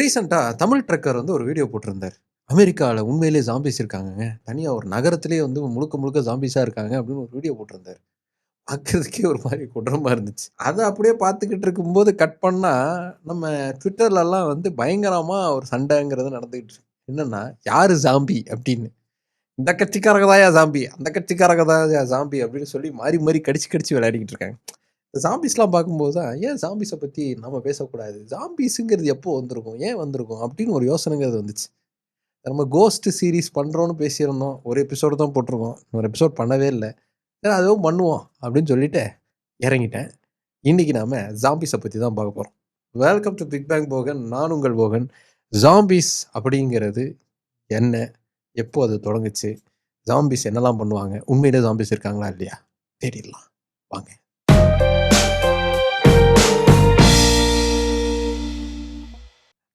ரீசெண்டாக தமிழ் ட்ரக்கர் வந்து ஒரு வீடியோ போட்டிருந்தார். அமெரிக்காவில் உண்மையிலே ஜாம்பீஸ் இருக்காங்க தனியாக ஒரு நகரத்திலேயே வந்து முழுக்க முழுக்க ஜாம்பிஸாக இருக்காங்க அப்படின்னு ஒரு வீடியோ போட்டிருந்தாரு. பார்க்கறதுக்கே ஒரு மாதிரி கொடூரமா இருந்துச்சு. அதை அப்படியே பார்த்துக்கிட்டு இருக்கும்போது கட் பண்ணா, நம்ம ட்விட்டர்லலாம் வந்து பயங்கரமா ஒரு சண்டைங்கிறது நடந்துக்கிட்டு இருக்கு. என்னன்னா, யாரு ஜாம்பி அப்படின்னு. இந்த கட்சிக்காரங்க தான்யா ஜாம்பி, அந்த கட்சிக்காரங்க தான்யா ஜாம்பி அப்படின்னு சொல்லி மாறி மாறி கடிச்சு கடிச்சு விளையாடிக்கிட்டு இருக்காங்க. இந்த ஜாம்பீஸ்லாம் பார்க்கும்போது தான், ஏன் ஜாம்பிஸை பற்றி நம்ம பேசக்கூடாது? ஜாம்பிஸுங்கிறது எப்போ வந்திருக்கும்? ஏன் வந்திருக்கும்? அப்படின்னு ஒரு யோசனைங்கிறது வந்துச்சு. நம்ம கோஸ்ட் சீரிஸ் பண்ணுறோன்னு பேசியிருந்தோம். ஒரு எபிசோடு தான் போட்டிருக்கோம். இன்னொரு எபிசோட் பண்ணவே இல்லை சரி அதுவும் பண்ணுவோம் அப்படின்னு சொல்லிட்டு இறங்கிட்டேன். இன்னைக்கு நாம் ஜாம்பிஸை பற்றி தான் பார்க்க போகிறோம் welcome to big bang Bogan. நான் உங்கள் போகன். ஜாம்பீஸ் அப்படிங்கிறது என்ன? எப்போ அது தொடங்குச்சு? ஜாம்பீஸ் என்னலாம் பண்ணுவாங்க? உண்மையிலே ஜாம்பீஸ் இருக்காங்களா? இல்லையா? தேடிடலாம். வாங்க.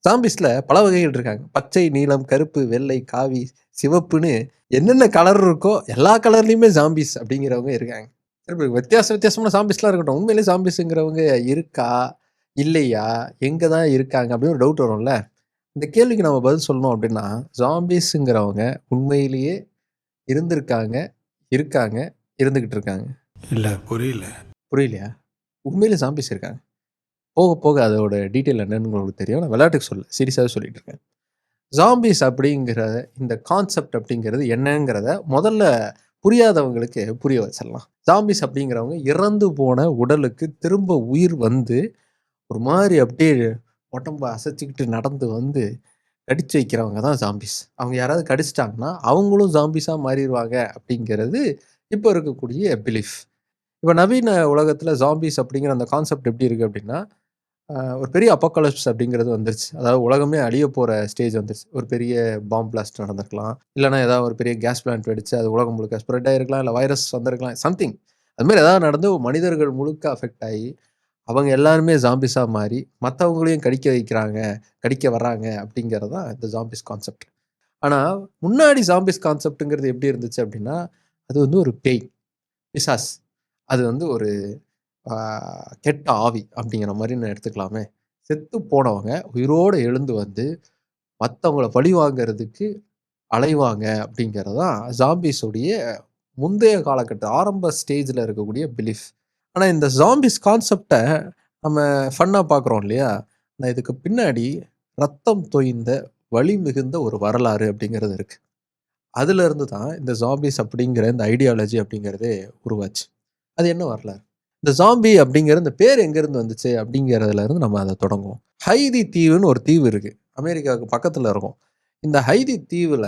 ஜாம்பீஸ்ல பல வகைகள் இருக்காங்க. பச்சை, நீலம், கருப்பு, வெள்ளை, காவி, சிவப்புன்னு என்னென்ன கலர் இருக்கோ எல்லா கலர்லயுமே ஜாம்பீஸ் அப்படிங்கிறவங்க இருக்காங்க. வித்தியாச வித்தியாசமான ஜாம்பீஸ்லாம் இருக்கட்டும். உண்மையிலேயே ஜாம்பீஸ்ங்கிறவங்க இருக்கா? இல்லையா? எங்க தான் இருக்காங்க? அப்படின்னு ஒரு டவுட் வரும்ல. இந்த கேள்விக்கு நம்ம பதில் சொல்லணும் அப்படின்னா, ஜாம்பீஸ்ங்கிறவங்க உண்மையிலேயே இருந்திருக்காங்க, இருக்காங்க, இருந்துகிட்டு இருக்காங்க. இல்ல புரியல. புரியலையா? உண்மையிலே ஜாம்பீஸ் இருக்காங்க. போக போக அதோட டீட்டெயில் என்னன்னு உங்களுக்கு தெரியும். நான் விளையாட்டுக்கு சொல்ல சீரியஸாக சொல்லிட்டு இருக்கேன். ஜாம்பீஸ் அப்படிங்கிற இந்த கான்செப்ட் அப்படிங்கிறது என்னங்கிறத முதல்ல புரியாதவங்களுக்கு புரிய வச்சிடலாம். ஜாம்பிஸ் அப்படிங்கிறவங்க இறந்து போன உடலுக்கு திரும்ப உயிர் வந்து, ஒரு மாதிரி அப்படியே உடம்ப அசைச்சிக்கிட்டு நடந்து வந்து கடிச்சு வைக்கிறவங்க தான் ஜாம்பீஸ். அவங்க யாராவது கடிச்சிட்டாங்கன்னா, அவங்களும் ஜாம்பிஸாக மாறிடுவாங்க அப்படிங்கிறது இப்போ இருக்கக்கூடிய பிலீஃப். இப்போ நவீன உலகத்தில் ஜாம்பிஸ் அப்படிங்கிற அந்த கான்செப்ட் எப்படி இருக்குது அப்படின்னா, ஒரு பெரிய அப்பாகலிப்ஸ் அப்படிங்கிறது வந்துருச்சு. அதாவது உலகமே அழிய போகிற ஸ்டேஜ் வந்துருச்சு. ஒரு பெரிய பாம் பிளாஸ்ட் நடந்திருக்கலாம். இல்லைன்னா ஏதாவது ஒரு பெரிய கேஸ் பிளான்ட் வெடிச்சு அது உலகம் முழுக்க ஸ்ப்ரெட் ஆகிருக்கலாம் இல்லை வைரஸ் வந்திருக்கலாம். சம்திங். அதுமாதிரி ஏதாவது நடந்து மனிதர்கள் முழுக்க அஃபெக்ட் ஆகி அவங்க எல்லாருமே ஜாம்பிஸாக மாறி, மற்றவங்களையும் கடிக்க வைக்கிறாங்க, கடிக்க வர்றாங்க அப்படிங்கிறது தான் இந்த ஜாம்பிஸ் கான்செப்ட். ஆனால் முன்னாடி ஜாம்பிஸ் கான்செப்ட்டுங்கிறது எப்படி இருந்துச்சு அப்படின்னா, அது வந்து ஒரு பேய், பிசாஸ். அது வந்து ஒரு கெட்ட ஆவி அப்படிங்கிற மாதிரி நான் எடுத்துக்கலாமே. செத்து போனவங்க உயிரோடு எழுந்து வந்து, மற்றவங்கள பழி வாங்கிறதுக்கு அலைவாங்க அப்படிங்கிறது தான் ஜாம்பீஸ் முந்தைய காலகட்ட ஆரம்ப ஸ்டேஜில் இருக்கக்கூடிய பிலீஃப். ஆனால் இந்த ஜாம்பீஸ் கான்செப்டை நம்ம ஃபன்னாக பார்க்குறோம் இல்லையா? ஆனா இதுக்கு பின்னாடி ரத்தம் தொய்ந்த வழி மிகுந்த ஒரு வரலாறு அப்படிங்கிறது இருக்குது அதுலேருந்து தான் இந்த ஜாம்பிஸ் அப்படிங்கிற இந்த ஐடியாலஜி அப்படிங்கிறதே உருவாச்சு. அது என்ன வரலாறு? இந்த ஜாம்பி அப்படிங்கிற இந்த பேர் எங்கேருந்து வந்துச்சு அப்படிங்கிறதுலருந்து நம்ம அதை தொடங்குவோம். ஹைதி தீவுன்னு ஒரு தீவு இருக்குது அமெரிக்காவுக்கு பக்கத்தில் இருக்கும். இந்த ஹைதி தீவில்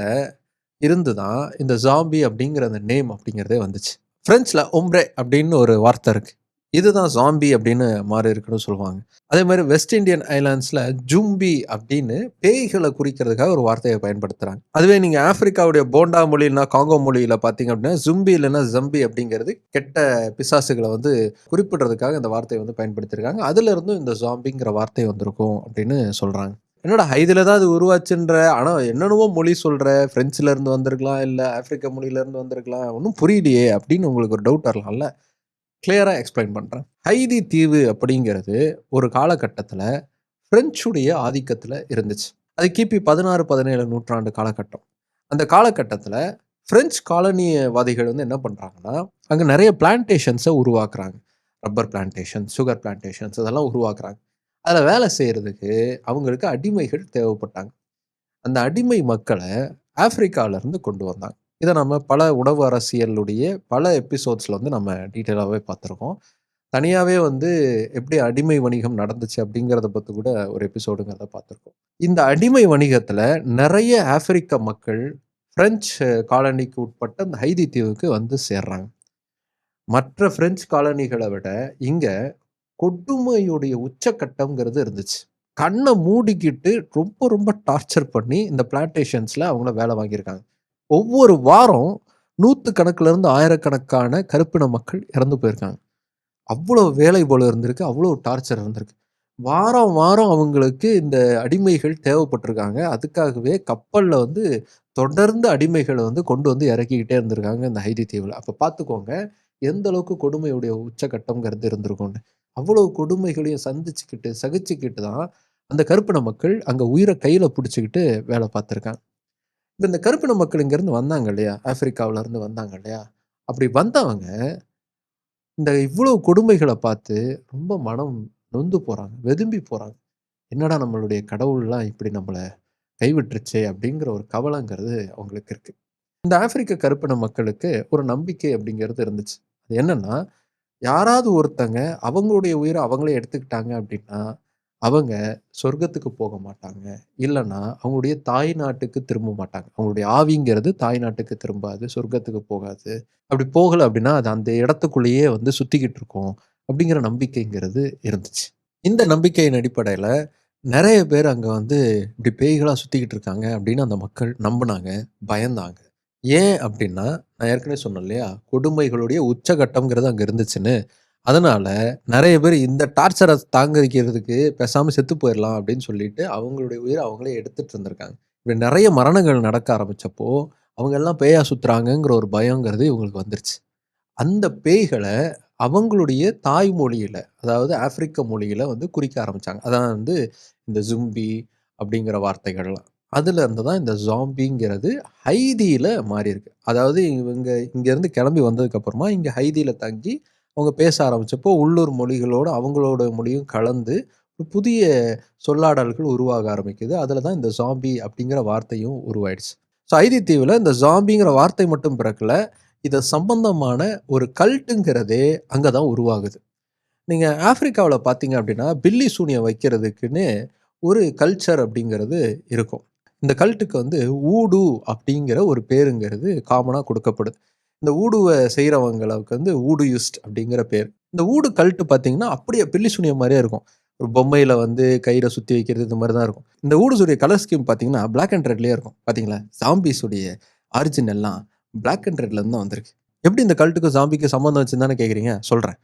இருந்து தான் இந்த ஜாம்பி அப்படிங்கிற அந்த நேம் அப்படிங்கிறதே வந்துச்சு. ஃப்ரெஞ்சில் ஒம்ப்ரே அப்படின்னு ஒரு வார்த்தை இருக்குது இதுதான் ஜாம்பி அப்படின்னு மாறி இருக்குன்னு சொல்லுவாங்க. அதே மாதிரி வெஸ்ட் இண்டியன் ஐலாண்ட்ஸில் ஜும்பி அப்படின்னு பேய்களை குறிக்கிறதுக்காக ஒரு வார்த்தையை பயன்படுத்துகிறாங்க அதுவே நீங்கள் ஆப்பிரிக்காவுடைய போண்டா மொழின்னா காங்கோ மொழியில் பார்த்தீங்க அப்படின்னா, ஜும்பி இல்லைன்னா ஜம்பி அப்படிங்கிறது கெட்ட பிசாசுகளை வந்து குறிப்பிடுறதுக்காக இந்த வார்த்தையை வந்து பயன்படுத்தியிருக்காங்க. அதுலேருந்தும் இந்த ஜாம்பிங்கிற வார்த்தை வந்திருக்கும் அப்படின்னு சொல்கிறாங்க என்னடா ஹைதில் தான் அது உருவாச்சுன்ற, ஆனால் என்னென்னவோ மொழி சொல்கிற பிரெஞ்சுல இருந்து வந்திருக்கலாம், இல்லை ஆப்பிரிக்க மொழியிலேருந்து வந்திருக்கலாம். ஒன்றும் புரியலையே அப்படின்னு உங்களுக்கு ஒரு டவுட் வரலாம்ல. கிளியராக எக்ஸ்பிளைன் பண்ணுறேன் ஹைதி தீவு அப்படிங்கிறது ஒரு காலகட்டத்தில் பிரெஞ்சுடைய ஆதிக்கத்தில் இருந்துச்சு. அது கிபி 16, 17 நூற்றாண்டு காலகட்டம். அந்த காலகட்டத்தில் பிரெஞ்சு காலனியவாதிகள் வந்து என்ன பண்ணுறாங்கன்னா அங்கே நிறைய பிளான்டேஷன்ஸை உருவாக்குறாங்க. ரப்பர் பிளான்டேஷன், சுகர் பிளான்டேஷன்ஸ் இதெல்லாம் உருவாக்குறாங்க. அதில் வேலை செய்கிறதுக்கு அவங்களுக்கு அடிமைகள் தேவைப்பட்டாங்க. அந்த அடிமை மக்களை ஆப்பிரிக்காவிலேருந்து கொண்டு வந்தாங்க. இதை நம்ம பல உணவு அரசியலுடைய பல எபிசோட்ஸில் வந்து நம்ம டீட்டெயிலாகவே பார்த்துருக்கோம் தனியாகவே வந்து எப்படி அடிமை வணிகம் நடந்துச்சு அப்படிங்கிறத பற்றி கூட ஒரு எபிசோடுங்கிறத பார்த்துருக்கோம் இந்த அடிமை வணிகத்தில் நிறைய ஆப்பிரிக்க மக்கள் ஃப்ரெஞ்சு காலனிக்கு உட்பட்ட அந்த ஹைதி தீவுக்கு வந்து சேர்றாங்க. மற்ற பிரெஞ்சு காலனிகளை விட இங்கே கொடுமையுடைய உச்சக்கட்டம்ங்கிறது இருந்துச்சு. கண்ணை மூடிக்கிட்டு ரொம்ப ரொம்ப டார்ச்சர் பண்ணி இந்த பிளான்டேஷன்ஸில் அவங்கள வேலை வாங்கியிருக்காங்க. ஒவ்வொரு வாரம் நூத்துக்கணக்குல இருந்து ஆயிரக்கணக்கான கருப்பின மக்கள் இறந்து போயிருக்காங்க. அவ்வளோ வேலைப்பளு இருந்திருக்கு. அவ்வளோ டார்ச்சர் இருந்திருக்கு. வாரம் வாரம் அவங்களுக்கு இந்த அடிமைகள் தேவைப்பட்டிருக்காங்க. அதுக்காகவே கப்பலில் வந்து தொடர்ந்து அடிமைகளை வந்து கொண்டு வந்து இறக்கிக்கிட்டே இருந்திருக்காங்க இந்த ஹைதி தீவில் அப்போ பார்த்துக்கோங்க, எந்த அளவுக்கு கொடுமையுடைய உச்சகட்டம்ங்கிறது இருந்திருக்கும்னு. அவ்வளோ கொடுமைகளையும் சந்திச்சுக்கிட்டு, சகிச்சுக்கிட்டு தான் அந்த கருப்பின மக்கள் அங்கே உயிரை கையில் பிடிச்சிக்கிட்டு வேலை பார்த்துருக்காங்க. இப்போ இந்த கருப்பின மக்கள் இங்கேருந்து வந்தாங்க இல்லையா? ஆப்பிரிக்காவிலேருந்து வந்தாங்க இல்லையா? அப்படி வந்தவங்க இந்த இவ்வளோ கொடுமைகளை பார்த்து ரொம்ப மனம் நொந்து போகிறாங்க வெதும்பி போகிறாங்க என்னடா நம்மளுடைய கடவுள்லாம் இப்படி நம்மளை கைவிட்டுருச்சே! அப்படிங்கிற ஒரு கவலைங்கிறது அவங்களுக்கு இருக்குது இந்த ஆப்பிரிக்க கருப்பின மக்களுக்கு ஒரு நம்பிக்கை அப்படிங்கிறது இருந்துச்சு. அது என்னென்னா யாராவது ஒருத்தங்க அவங்களுடைய உயிரை அவங்களே எடுத்துக்கிட்டாங்க அப்படின்னா, அவங்க சொர்க்கத்துக்கு போக மாட்டாங்க. இல்லைன்னா அவங்களுடைய தாய் நாட்டுக்கு திரும்ப மாட்டாங்க. அவங்களுடைய ஆவிங்கிறது தாய் நாட்டுக்கு திரும்பாது. சொர்க்கத்துக்கு போகாது. அப்படி போகலை அப்படின்னா, அது அந்த இடத்துக்குள்ளேயே வந்து சுத்திக்கிட்டு இருக்கும். அப்படிங்கிற நம்பிக்கைங்கிறது இருந்துச்சு. இந்த நம்பிக்கையின் அடிப்படையில் நிறைய பேர் அங்கே வந்து இப்படி பேய்களாக சுற்றிக்கிட்டு இருக்காங்க அப்படின்னு அந்த மக்கள் நம்புனாங்க, பயந்தாங்க. ஏன் அப்படின்னா, நான் ஏற்கனவே சொன்னேன் இல்லையா? கொடுமைகளுடைய உச்சகட்டம்ங்கிறது அங்கே இருந்துச்சுன்னு. அதனால நிறைய பேர் இந்த டார்ச்சரை தாங்கிக்கிறதுக்கு பேசாமல் செத்து போயிடலாம் அப்படின்னு சொல்லிட்டு, அவங்களுடைய உயிர் அவங்களே எடுத்துட்டு இருந்திருக்காங்க. இப்படி நிறைய மரணங்கள் நடக்க ஆரம்பிச்சப்போ, அவங்க எல்லாம் பேயா சுத்துறாங்கங்கிற ஒரு பயங்கிறது இவங்களுக்கு வந்துருச்சு. அந்த பேய்களை அவங்களுடைய தாய்மொழியில் அதாவது ஆப்பிரிக்க மொழியில் வந்து குறிக்க ஆரம்பித்தாங்க அதான் வந்து இந்த ஜும்பி அப்படிங்கிற வார்த்தைகள்லாம். அதில் இருந்து தான் இந்த ஜாம்பிங்கிறது ஹைதியில் மாறியிருக்கு. அதாவது இவங்க இங்கேருந்து கிளம்பி வந்ததுக்கப்புறமா இங்கே ஹைதியில் தங்கி அவங்க பேச ஆரம்பித்தப்போ உள்ளூர் மொழிகளோட அவங்களோட மொழியும் கலந்து ஒரு புதிய சொல்லாடல்கள் உருவாக ஆரம்பிக்குது. அதில் தான் இந்த ஜாம்பி அப்படிங்கிற வார்த்தையும் உருவாயிடுச்சு. ஸோ ஐதித்தீவில் இந்த ஜாம்பிங்கிற வார்த்தை மட்டும் பிறக்கல. இதை சம்பந்தமான ஒரு கல்ட்டுங்கிறதே அங்கே தான் உருவாகுது. நீங்கள் ஆஃப்ரிக்காவில் பார்த்தீங்க அப்படின்னா, பில்லி சூனியம் வைக்கிறதுக்குன்னு ஒரு கல்ச்சர் அப்படிங்கிறது இருக்கும். இந்த கல்ட்டுக்கு வந்து ஊடு அப்படிங்கிற ஒரு பேருங்கிறது காமனாக கொடுக்கப்படுது இந்த ஊடுவை செய்கிறவங்களுக்கு வந்து வூடுயிஸ்ட் அப்படிங்கிற பேர். இந்த ஊடு கல்ட்டு பார்த்தீங்கன்னா, அப்படியே பில்லி சுனிய மாதிரியே இருக்கும். ஒரு பொம்மையில் வந்து கயிற சுற்றி வைக்கிறது இந்த மாதிரி தான் இருக்கும். இந்த ஊடுசுடைய கலர் ஸ்கீம் பார்த்தீங்கன்னா, பிளாக் அண்ட் ரெட்லேயே இருக்கும். பார்த்தீங்களா? சாம்பிஸுடைய ஆரிஜின் எல்லாம் பிளாக் அண்ட் ரெட்லேருந்து தான் வந்திருக்கு. எப்படி இந்த கல்ட்டுக்கும் ஜாம்பிக்கும் சம்மந்தம் வச்சுருந்தானு கேட்குறீங்க? சொல்கிறேன்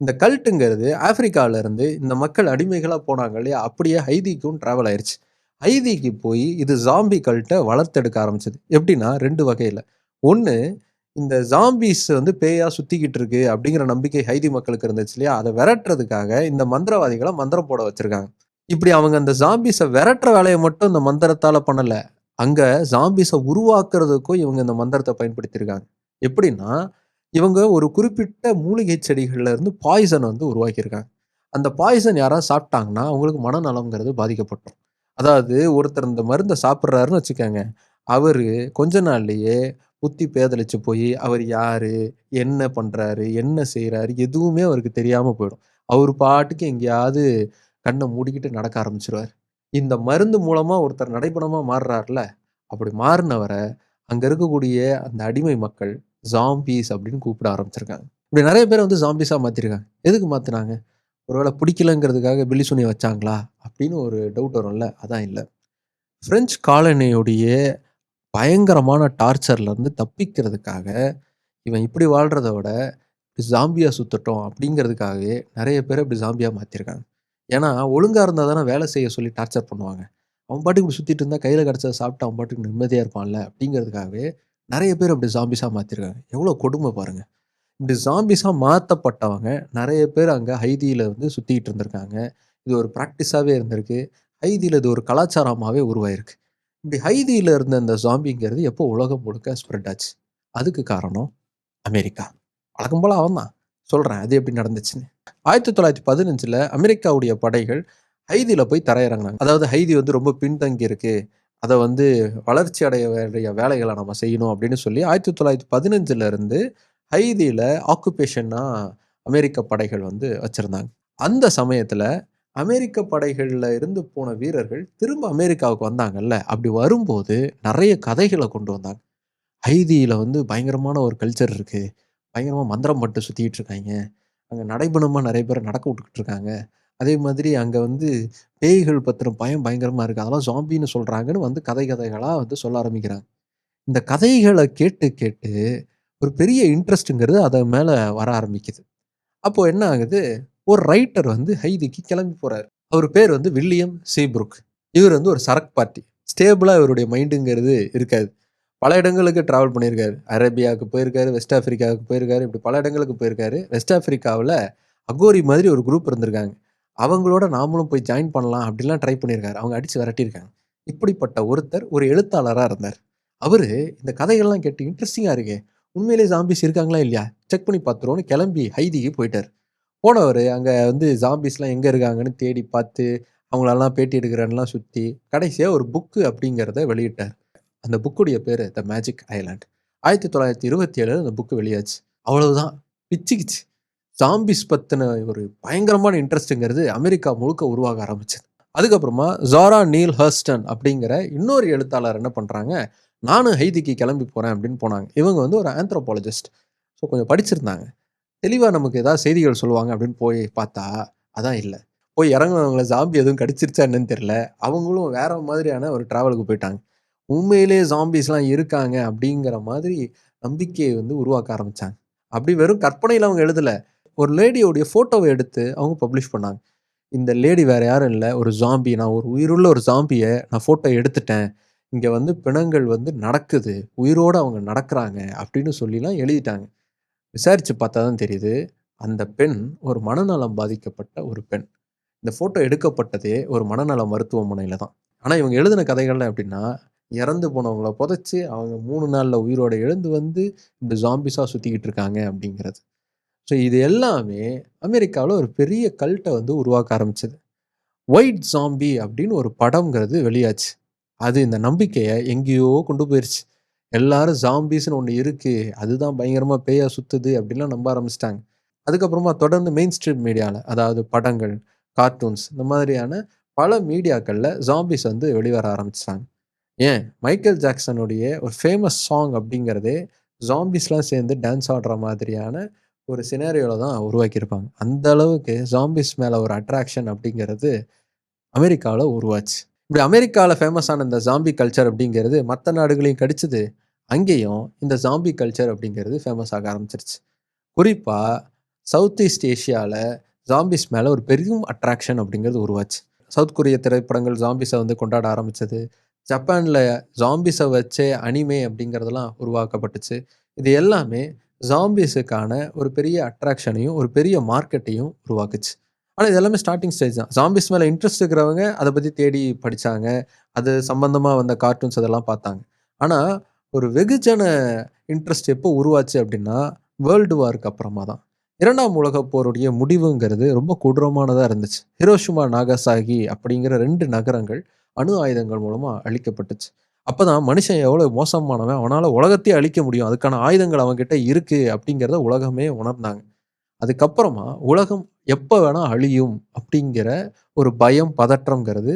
இந்த கல்ட்டுங்கிறது ஆஃப்ரிக்காவிலேருந்து இந்த மக்கள் அடிமைகளாக போனாங்க இல்லையா? அப்படியே ஹைதிக்கும் ட்ராவல் ஆயிடுச்சு ஹைதிக்கு போய் இது ஜாம்பி கல்ட்டை வளர்த்தெடுக்க ஆரம்பிச்சது. எப்படின்னா ரெண்டு வகையில் ஒன்று இந்த ஜாம்பீஸ் வந்து பேயா சுத்திக்கிட்டு இருக்கு அப்படிங்கிற நம்பிக்கை ஹைதி மக்களுக்கு இருந்துச்சு இல்லையா? அதை விரட்டுறதுக்காக இந்த மந்திரவாதிகளை மந்திரம் போட வச்சிருக்காங்க. இப்படி அவங்க அந்த ஜாம்பிஸை விரட்டுற வேலையை மட்டும் இந்த மந்திரத்தால பண்ணல. அங்க ஜாம்பிஸை உருவாக்குறதுக்கும் இவங்க இந்த மந்திரத்தை பயன்படுத்தியிருக்காங்க. எப்படின்னா, இவங்க ஒரு குறிப்பிட்ட மூலிகை செடிகள்ல இருந்து பாய்சன் வந்து உருவாக்கியிருக்காங்க. அந்த பாய்சன் யாராவது சாப்பிட்டாங்கன்னா, அவங்களுக்கு மனநலம்ங்கிறது பாதிக்கப்பட்டோம் அதாவது ஒருத்தர் இந்த மருந்தை சாப்பிட்றாருன்னு வச்சுக்கோங்க அவரு கொஞ்ச நாள்லயே புத்தி பேதலிச்சு போய் அவர் யாரு? என்ன பண்றாரு? என்ன செய்யறாரு எதுவுமே அவருக்கு தெரியாம போயிடும். அவர் பாட்டுக்கு எங்கேயாவது கண்ணை மூடிக்கிட்டு நடக்க ஆரம்பிச்சிருவார் இந்த மருந்து மூலமா ஒருத்தர் நடைப்பிணமா மாறுறாருல அப்படி மாறினவரை அங்க இருக்கக்கூடிய அந்த அடிமை மக்கள் ஜாம்பீஸ் அப்படின்னு கூப்பிட ஆரம்பிச்சிருக்காங்க. இப்படி நிறைய பேர் வந்து ஜாம்பீஸா மாத்திருக்காங்க. எதுக்கு மாத்தினாங்க ஒருவேளை பிடிக்கலங்கிறதுக்காக பில்லி சூனியம் வச்சாங்களா? அப்படின்னு ஒரு டவுட் வரும்ல. அதான் இல்லை பிரெஞ்ச் காலனியுடைய பயங்கரமான டார்ச்சர்லேருந்து தப்பிக்கிறதுக்காக, இவன் இப்படி வாழ்றத விட ஜாம்பியா சுத்தட்டும் அப்படிங்கிறதுக்காகவே நெறைய பேர இப்படி ஜாம்பியா மாத்திருக்காங்க. ஏன்னா, ஒழுங்கா இருந்தா தானே வேலை செய்ய சொல்லி டார்ச்சர் பண்ணுவாங்க. அவன் பாட்டுக்கு இப்படி சுத்திட்டு இருந்தா கையில கிடைச்சத சாப்பிட்டு அவன் பாட்டுக்கு நிம்மதியா இருப்பான்ல அப்படிங்கிறதுக்காகவே நெறைய பேர் அப்படி ஜாம்பிஸாக மாத்திருக்காங்க. எவ்வளோ கொடுமை பாருங்க. இப்படி ஜாம்பிஸாக மாத்தப்பட்டவங்க நெறைய பேர் அங்க ஹைதியில வந்து சுற்றிக்கிட்டு இருந்திருக்காங்க. இது ஒரு பிராக்டிஸாவே இருந்திருக்கு. ஹைதியில இது ஒரு கலாச்சாரமாவே உருவாயிருக்கு. இப்படி ஹைதியில் இருந்த அந்த ஜாம்பிங்கிறது எப்போ உலகம் முழுக்க ஸ்ப்ரெட் ஆச்சு? அதுக்கு காரணம் அமெரிக்கா. வழக்கம் போல அவன் தான். சொல்கிறேன் அது எப்படி நடந்துச்சுன்னு. 1915ல அமெரிக்காவுடைய படைகள் ஹைதியில் போய் தரையிறங்குனாங்க. அதாவது ஹைதி வந்து ரொம்ப பின்தங்கி இருக்கு. அதை வந்து வளர்ச்சி அடைய வேண்டிய வேலைகளை நம்ம செய்யணும் அப்படின்னு சொல்லி 1915ல இருந்து ஹைதியில் ஆக்குபேஷனாக அமெரிக்க படைகள் வந்து வச்சுருந்தாங்க அந்த சமயத்தில் அமெரிக்க படைகளில் இருந்து போன வீரர்கள் திரும்ப அமெரிக்காவுக்கு வந்தாங்கல்ல, அப்படி வரும்போது நிறைய கதைகளை கொண்டு வந்தாங்க. ஐதியில் வந்து பயங்கரமான ஒரு கல்ச்சர் இருக்குது பயங்கரமாக மந்திரம் பட்டு சுற்றிக்கிட்டு இருக்காங்க அங்கே நடைபணமாக நிறைய பேர் நடக்க விட்டுக்கிட்டு இருக்காங்க. அதே மாதிரி அங்கே வந்து பேய்கள் பத்திரம் பயம் பயங்கரமாக இருக்குது அதெல்லாம் ஜாம்பின்னு சொல்கிறாங்கன்னு வந்து கதை கதைகளாக வந்து சொல்ல ஆரம்பிக்கிறாங்க. இந்த கதைகளை கேட்டு கேட்டு ஒரு பெரிய இன்ட்ரெஸ்ட்டுங்கிறது அதை மேலே வர ஆரம்பிக்குது. அப்போது என்ன ஆகுது, ஒரு ரைட்டர் வந்து ஹைதிக்கு கிளம்பி போகிறார் அவர் பேர் வந்து வில்லியம் சீப்ரூக். இவர் வந்து ஒரு சரக்கு பார்ட்டி. ஸ்டேபிளாக இவருடைய மைண்டுங்கிறது இருக்காது. பல இடங்களுக்கு ட்ராவல் பண்ணியிருக்காரு. அரேபியாவுக்கு போயிருக்காரு, வெஸ்ட் ஆஃப்ரிக்காவுக்கு போயிருக்காரு. இப்படி பல இடங்களுக்கு போயிருக்காரு. வெஸ்ட் ஆஃப்ரிக்காவில் அகோரி மாதிரி ஒரு குரூப் இருந்திருக்காங்க. அவங்களோட நாமளும் போய் ஜாயின் பண்ணலாம் அப்படிலாம் ட்ரை பண்ணியிருக்காரு. அவங்க அடித்து விரட்டியிருக்காங்க. இப்படிப்பட்ட ஒருத்தர் ஒரு எழுத்தாளராக இருந்தார். அவர் இந்த கதைகள்லாம் கேட்டு இன்ட்ரெஸ்டிங்காக இருக்கே! உண்மையிலேயே ஜாம்பிஸ் இருக்காங்களா இல்லையா? செக் பண்ணி பார்த்துருவோன்னு கிளம்பி ஹைதிக்கு போயிட்டார் போனவர் அங்கே வந்து ஜாம்பீஸ்லாம் எங்கே இருக்காங்கன்னு தேடி பார்த்து, அவங்களெல்லாம் பேட்டி எடுக்கிறேன்லாம் சுற்றி கடைசியாக ஒரு புக்கு அப்படிங்கிறத வெளியிட்டார். அந்த புக்குடைய பேர் த மேஜிக் ஐலேண்ட். 1927ல அந்த புக்கு வெளியாச்சு. அவ்வளவுதான் பிச்சுக்கிச்சு. ஜாம்பீஸ் பற்றின ஒரு பயங்கரமான இன்ட்ரெஸ்ட்டுங்கிறது அமெரிக்கா முழுக்க உருவாக ஆரம்பிச்சது. அதுக்கப்புறமா ஜாரா நீல் ஹர்ஸ்டன் அப்படிங்கிற இன்னொரு எழுத்தாளர் என்ன பண்ணுறாங்க நானும் ஹைதிக்கு கிளம்பி போகிறேன் அப்படின்னு போனாங்க. இவங்க வந்து ஒரு ஆந்த்ரோபாலஜிஸ்ட். ஸோ கொஞ்சம் படிச்சிருந்தாங்க. தெளிவாக நமக்கு ஏதாவது செய்திகள் சொல்லுவாங்க அப்படின்னு போய் பார்த்தா, அதான் இல்லை போய் இறங்குனவங்கள ஜாம்பி எதுவும் கடிச்சிருச்சா என்னன்னு தெரில அவங்களும் வேற மாதிரியான ஒரு ட்ராவலுக்கு போயிட்டாங்க. உண்மையிலேயே ஜாம்பீஸ்லாம் இருக்காங்க அப்படிங்கிற மாதிரி நம்பிக்கையை வந்து உருவாக்க ஆரம்பித்தாங்க அப்படி வெறும் கற்பனையில் அவங்க எழுதலை ஒரு லேடியோடைய ஃபோட்டோவை எடுத்து அவங்க பப்ளிஷ் பண்ணாங்க. இந்த லேடி வேற யாரும் இல்லை ஒரு ஜாம்பி. நான் ஒரு உயிருள்ள ஒரு ஜாம்பியை நான் ஃபோட்டோ எடுத்துட்டேன். இங்கே வந்து பிணங்கள் வந்து நடக்குது. உயிரோடு அவங்க நடக்கிறாங்க அப்படின்னு சொல்லிலாம் எழுதிட்டாங்க. விசாரித்து பார்த்தா தான் தெரியுது. அந்த பெண் ஒரு மனநலம் பாதிக்கப்பட்ட ஒரு பெண். இந்த ஃபோட்டோ எடுக்கப்பட்டதே ஒரு மனநல மருத்துவமனையில் தான். ஆனால் இவங்க எழுதின கதைகள்லாம் எப்படின்னா, இறந்து போனவங்கள புதைச்சி அவங்க மூணு நாளில் உயிரோடு எழுந்து வந்து, இந்த ஜாம்பிஸாக சுற்றிக்கிட்டு இருக்காங்க அப்படிங்கிறது. ஸோ இது எல்லாமே அமெரிக்காவில் ஒரு பெரிய கல்ட்டை வந்து உருவாக்க ஆரம்பிச்சது. ஒயிட் ஜாம்பி அப்படின்னு ஒரு படம்ங்கிறது வெளியாச்சு. அது இந்த நம்பிக்கையை எங்கேயோ கொண்டு போயிருச்சு. எல்லாரும் ஜாம்பீஸ்னு ஒன்று இருக்குது அதுதான் பயங்கரமாக பேயா சுற்றுது அப்படின்லாம் நம்ப ஆரம்பிச்சிட்டாங்க அதுக்கப்புறமா தொடர்ந்து மெயின் ஸ்ட்ரீட் மீடியாவில் அதாவது படங்கள், கார்ட்டூன்ஸ் இந்த மாதிரியான பல மீடியாக்களில் ஜாம்பீஸ் வந்து வெளிவர ஆரம்பிச்சிட்டாங்க ஏன் மைக்கேல் ஜாக்சனுடைய ஒரு ஃபேமஸ் சாங் அப்படிங்கிறதே ஜாம்பீஸ்லாம் சேர்ந்து டான்ஸ் ஆடுற மாதிரியான ஒரு சினாரியோல தான் உருவாக்கியிருப்பாங்க. அந்த அளவுக்கு ஜாம்பீஸ் மேலே ஒரு அட்ராக்ஷன் அப்படிங்கிறது அமெரிக்காவில் உருவாச்சு. இப்படி அமெரிக்காவில் ஃபேமஸான இந்த ஜாம்பி கல்ச்சர் அப்படிங்கிறது மற்ற நாடுகளையும் கடிச்சது. அங்கேயும் இந்த ஜாம்பி கல்ச்சர் அப்படிங்கிறது ஃபேமஸ் ஆக ஆரம்பிச்சிருச்சு. குறிப்பாக சவுத் ஈஸ்ட் ஏஷியாவில் ஜாம்பிஸ் மேலே ஒரு பெரும் அட்ராக்ஷன் அப்படிங்கிறது உருவாச்சு. சவுத் கொரிய திரைப்படங்கள் ஜாம்பிஸை வந்து கொண்டாட ஆரம்பிச்சது. ஜப்பானில் ஜாம்பிஸை வச்சே அனிமே அப்படிங்கிறதெல்லாம் உருவாக்கப்பட்டுச்சு. இது எல்லாமே ஜாம்பிஸுக்கான ஒரு பெரிய அட்ராக்ஷனையும், ஒரு பெரிய மார்க்கெட்டையும் உருவாக்குச்சு. ஆனால் இது எல்லாமே ஸ்டார்டிங் ஸ்டேஜ் தான். ஜாம்பிஸ் மேலே இன்ட்ரெஸ்ட் இருக்கிறவங்க அதை பற்றி தேடி படித்தாங்க அது சம்மந்தமாக வந்த கார்ட்டூன்ஸ் அதெல்லாம் பார்த்தாங்க. ஆனால் ஒரு வெகுஜன இன்ட்ரெஸ்ட் எப்போ உருவாச்சு அப்படின்னா, வேர்ல்டு வார்க்கு அப்புறமா தான். இரண்டாம் உலக போருடைய முடிவுங்கிறது ரொம்ப கொடூரமானதாக இருந்துச்சு. ஹிரோஷிமா, நாகசாகி அப்படிங்கிற ரெண்டு நகரங்கள் அணு ஆயுதங்கள் மூலமாக அழிக்கப்பட்டுச்சு. அப்போ தான் மனுஷன் எவ்வளோ மோசமானவன், அவனால் உலகத்தையே அழிக்க முடியும். அதுக்கான ஆயுதங்கள் அவங்ககிட்ட இருக்குது அப்படிங்கிறத உலகமே உணர்ந்தாங்க. அதுக்கப்புறமா உலகம் எப்போ வேணால் அழியும் அப்படிங்கிற ஒரு பயம், பதற்றம்ங்கிறது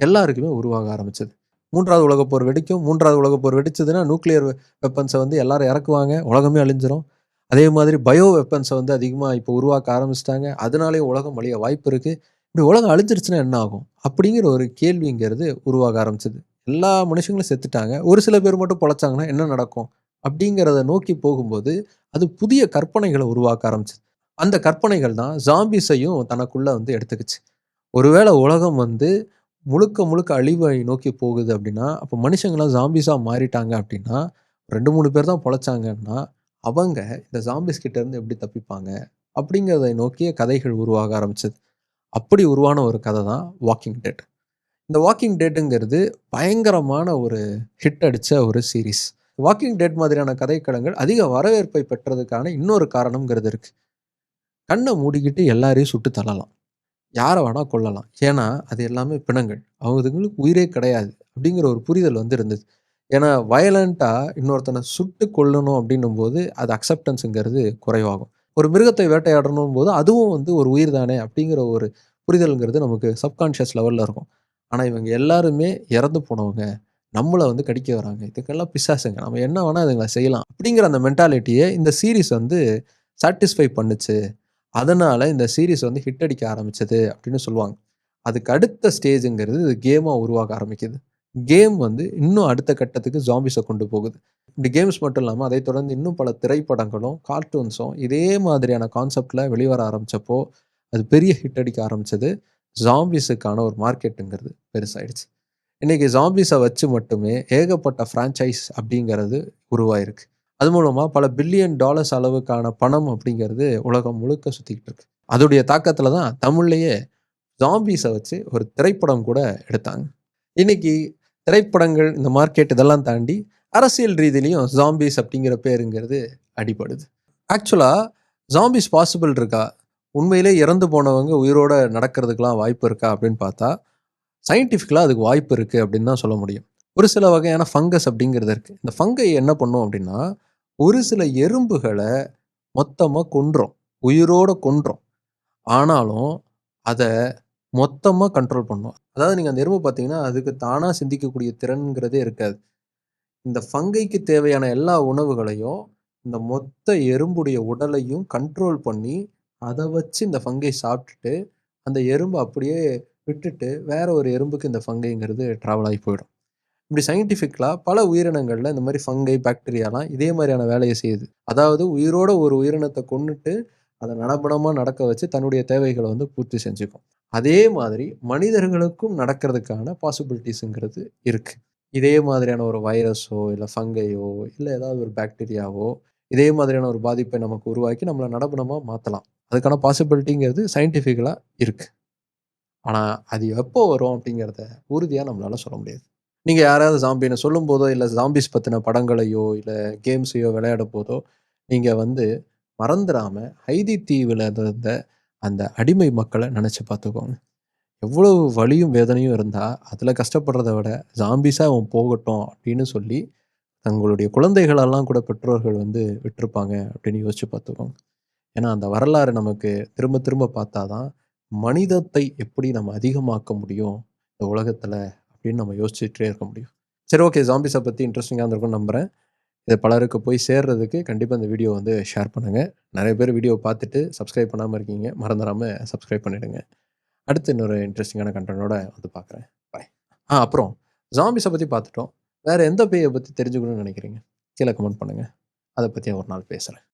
எல்லாருக்குமே உருவாக ஆரம்பிச்சது. மூன்றாவது உலகப் போர் வெடிக்கும். மூன்றாவது உலகப் போர் வெடிச்சதுன்னா நியூக்ளியர் வெப்பன்ஸை வந்து எல்லாரும் இறக்குவாங்க. உலகமே அழிஞ்சிரும். அதே மாதிரி பயோ வெப்பன்ஸை வந்து அதிகமாக இப்போ உருவாக்க ஆரம்பிச்சிட்டாங்க அதனாலேயே உலகம் அழிய வாய்ப்பு இருக்குது இப்படி உலகம் அழிஞ்சிருச்சுன்னா என்ன ஆகும்? அப்படிங்கிற ஒரு கேள்விங்கிறது உருவாக ஆரம்பிச்சது. எல்லா மனுஷங்களும் செத்துட்டாங்க. ஒரு சில பேர் மட்டும் பொழைச்சாங்கன்னா என்ன நடக்கும்? அப்படிங்கிறத நோக்கி போகும்போது, அது புதிய கற்பனைகளை உருவாக்க ஆரம்பிச்சது. அந்த கற்பனைகள் தான் ஜாம்பிஸையும் தனக்குள்ளே வந்து எடுத்துக்கிச்சு. ஒருவேளை உலகம் வந்து முழுக்க முழுக்க அழிவை நோக்கி போகுது அப்படின்னா, அப்போ மனுஷங்களாம் ஜாம்பிஸாக மாறிட்டாங்க அப்படின்னா, 2, 3 பேர் தான் பொழைச்சாங்கன்னா, அவங்க இந்த ஜாம்பீஸ் கிட்டேருந்து எப்படி தப்பிப்பாங்க? அப்படிங்கிறத நோக்கிய கதைகள் உருவாக ஆரம்பிச்சது. அப்படி உருவான ஒரு கதை தான் வாக்கிங் டேட் இந்த வாக்கிங் டேட்டுங்கிறது பயங்கரமான ஒரு ஹிட் அடித்த ஒரு சீரிஸ். வாக்கிங் டேட் மாதிரியான கதைக்களங்கள் அதிக வரவேற்பை பெற்றதுக்கான இன்னொரு காரணங்கிறது இருக்குது கண்ணை மூடிக்கிட்டு எல்லாரையும் சுட்டு தள்ளலாம். யாரை வேணால் கொல்லலாம். ஏன்னா, அது எல்லாமே பிணங்கள். அவங்களுக்கு உயிரே கிடையாது. அப்படிங்கிற ஒரு புரிதல் வந்து இருந்தது. ஏன்னா வயலண்ட்டாக இன்னொருத்தனை சுட்டு கொல்லணும் அப்படின்னும்போது, அது அக்செப்டன்ஸுங்கிறது குறைவாகும். ஒரு மிருகத்தை வேட்டையாடணும் போது அதுவும் வந்து ஒரு உயிர் தானே அப்படிங்கிற ஒரு புரிதல்ங்கிறது நமக்கு சப்கான்ஷியஸ் லெவலில் இருக்கும். ஆனால் இவங்க எல்லாருமே இறந்து போனவங்க. நம்மளை வந்து கடிக்க வராங்க. இதுக்கெல்லாம் பிசாசுங்க. நம்ம என்ன வேணால் இதுங்களை செய்யலாம். அப்படிங்கிற அந்த மென்டாலிட்டியை இந்த சீரீஸ் வந்து சாட்டிஸ்ஃபை பண்ணுச்சு. அதனால் இந்த சீரீஸ் வந்து ஹிட் அடிக்க ஆரம்பிச்சது அப்படின்னு சொல்லுவாங்க. அதுக்கு அடுத்த ஸ்டேஜுங்கிறது இது கேமாக உருவாக ஆரம்பிக்குது. கேம் வந்து இன்னும் அடுத்த கட்டத்துக்கு ஜாம்பிஸை கொண்டு போகுது. இப்படி கேம்ஸ் மட்டும் இல்லாமல் அதை தொடர்ந்து இன்னும் பல திரைப்படங்களும், கார்ட்டூன்ஸும் இதே மாதிரியான கான்செப்டில் வெளிவர ஆரம்பித்தப்போ அது பெரிய ஹிட் அடிக்க ஆரம்பிச்சது. ஜாம்பிஸுக்கான ஒரு மார்க்கெட்டுங்கிறது பெருசாயிடுச்சு. இன்றைக்கி ஜாம்பிஸை வச்சு மட்டுமே ஏகப்பட்ட ஃப்ரான்ச்சைஸ் அப்படிங்கிறது உருவாயிருக்கு. அது மூலமாக பல பில்லியன் டாலர்ஸ் அளவுக்கான பணம் அப்படிங்கிறது உலகம் முழுக்க சுற்றிக்கிட்டு இருக்கு. அதோடைய தாக்கத்தில் தான் தமிழ்லேயே ஜாம்பீஸை வச்சு ஒரு திரைப்படம் கூட எடுத்தாங்க. இன்னைக்கு திரைப்படங்கள் இந்த மார்க்கெட் இதெல்லாம் தாண்டி அரசியல் ரீதியிலையும் ஜாம்பீஸ் அப்படிங்கிற பேருங்கிறது அடிபடுது. ஆக்சுவலாக ஜாம்பீஸ் பாசிபிள் இருக்கா? உண்மையிலே இறந்து போனவங்க உயிரோடு நடக்கிறதுக்கெலாம் வாய்ப்பு இருக்கா அப்படின்னு பார்த்தா சயின்டிஃபிக்கலாக அதுக்கு வாய்ப்பு இருக்குது அப்படின்னு தான் சொல்ல முடியும். ஒரு சில வகையான ஃபங்கஸ் அப்படிங்கிறது இருக்குது இந்த ஃபங்கை என்ன பண்ணும் அப்படின்னா ஒரு சில எறும்புகளை மொத்தமாக கொன்றோம் உயிரோடு கொன்றோம். ஆனாலும் அதை மொத்தமாக கண்ட்ரோல் பண்ணும். அதாவது நீங்கள் அந்த எறும்பு பார்த்தீங்கன்னா அதுக்கு தானாக சிந்திக்கக்கூடிய திறன்கிறதே இருக்காது. இந்த ஃபங்கைக்கு தேவையான எல்லா உணவுகளையும் இந்த மொத்த எறும்புடைய உடலையும் கண்ட்ரோல் பண்ணி அதை வச்சு இந்த ஃபங்கை சாப்பிட்டுட்டு அந்த எறும்பு அப்படியே விட்டுட்டு வேற ஒரு எறும்புக்கு இந்த ஃபங்கைங்கிறது ட்ராவல் ஆகி போயிடும். இப்படி சயின்டிஃபிக்கலாக பல உயிரினங்களில் இந்த மாதிரி ஃபங்கை பாக்டீரியாலாம் இதே மாதிரியான வேலையை செய்யுது. அதாவது உயிரோட ஒரு உயிரினத்தை கொண்டுட்டு அதை நடபடமாக நடக்க வச்சு தன்னுடைய தேவைகளை வந்து பூர்த்தி செஞ்சுக்கும். அதே மாதிரி மனிதர்களுக்கும் நடக்கிறதுக்கான பாசிபிலிட்டிஸுங்கிறது இருக்குது இதே மாதிரியான ஒரு வைரஸோ இல்லை ஃபங்கையோ இல்லை ஏதாவது ஒரு பாக்டீரியாவோ இதே மாதிரியான ஒரு பாதிப்பை நமக்கு உருவாக்கி நம்மளை நடபடமாக மாற்றலாம் அதுக்கான பாசிபிலிட்டிங்கிறது சயின்டிஃபிக்கலாக இருக்குது ஆனால் அது எப்போ வரும் அப்படிங்கிறத உறுதியாக நம்மளால் சொல்ல முடியாது. நீங்கள் யாராவது ஜாம்பினை சொல்லும் போதோ இல்லை ஜாம்பிஸ் பற்றின படங்களையோ இல்லை கேம்ஸையோ விளையாட போதோ நீங்கள் வந்து மறந்துடாமல் ஹைதி தீவில் இருந்த அந்த அடிமை மக்களை நினச்சி பார்த்துக்கோங்க. எவ்வளவு வலியும் வேதனையும் இருந்தால் அதில் கஷ்டப்படுறத விட ஜாம்பிஸாக அவன் போகட்டும் அப்படின்னு சொல்லி தங்களுடைய குழந்தைகளெல்லாம் கூட பெற்றோர்கள் வந்து விட்டுருப்பாங்க அப்படின்னு யோசிச்சு பார்த்துக்கோங்க. ஏன்னா அந்த வரலாறு நமக்கு திரும்ப திரும்ப பார்த்தா தான் மனிதத்தை எப்படி நம்ம அதிகமாக்க முடியும்? இந்த உலகத்தில் அப்படின்னு நம்ம யோசிச்சுட்டே இருக்க முடியும். சரி ஓகே ஜாம்பிஸை பற்றி இன்ட்ரெஸ்டிங்காக இருந்திருக்கும்னு நம்புகிறேன் இது பலருக்கு போய் சேர்றதுக்கு கண்டிப்பாக இந்த வீடியோ வந்து ஷேர் பண்ணுங்கள் நிறைய பேர் வீடியோ பார்த்துட்டு சப்ஸ்கிரைப் பண்ணாமல் இருக்கீங்க மறந்துடாமல் சப்ஸ்கிரைப் பண்ணிவிடுங்க அடுத்து இன்னொரு இன்ட்ரெஸ்டிங்கான கண்டனோட வந்து பார்க்குறேன். பாய் ஆ அப்புறம் ஜாம்பிஸை பற்றி பார்த்துட்டோம். வேறு எந்த பேயை பற்றி தெரிஞ்சுக்கணும்னு நினைக்கிறீங்க? கீழே கமெண்ட் பண்ணுங்கள் அதை பற்றி ஒரு நாள் பேசுகிறேன்